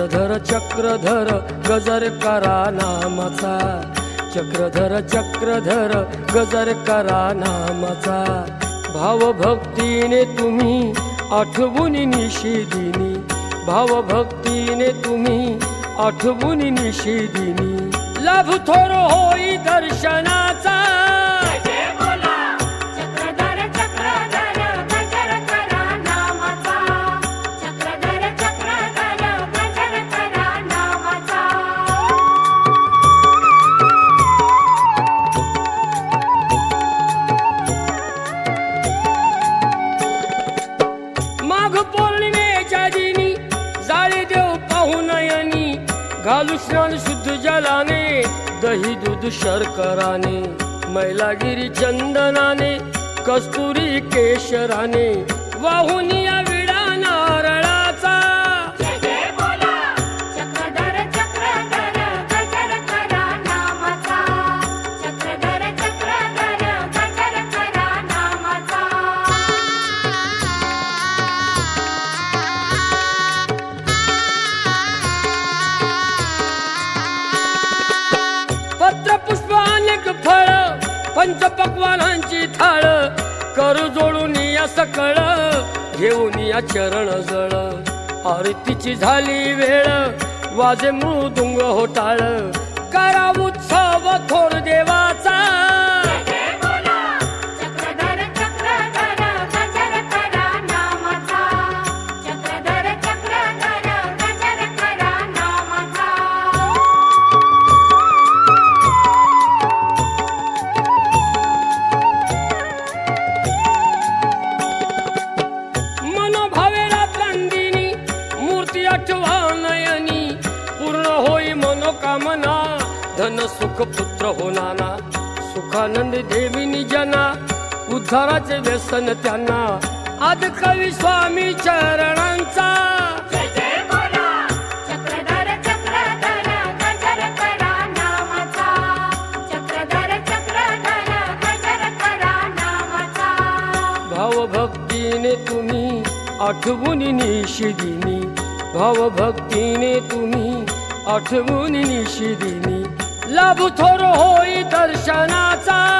चक्रधर चक्रधर गजर करा नामाचा. चक्रधर चक्रधर गजर करा नामाचा. भावभक्तीने तुम्ही आठवून निशिदिनी भावभक्तीने तुम्ही आठवून निशिदिनी लाभ थोर होई दर्शनाचा. घालू स्नान शुद्ध जलाने दही दूध शर्कराने मैलागिरी चंदनाने कस्तुरी केशराने वाहुनी पंच पकवानांची थाळ. करू जोडून या सकळ घेऊन या चरण जळ. आरतीची झाली वेळ वाजे मृदुंग होटाळ. धन सुख पुत्र हो नाना सुखानंद देविनी जना उद्धाराचे व्यसन त्यांना. आद कवी स्वामी चरणांचा. भावभक्तीने तुम्ही आठवून निशिदिनी भावभक्तीने तुम्ही आठवून निशिदिनी लाभ थोर होई दर्शनाचा.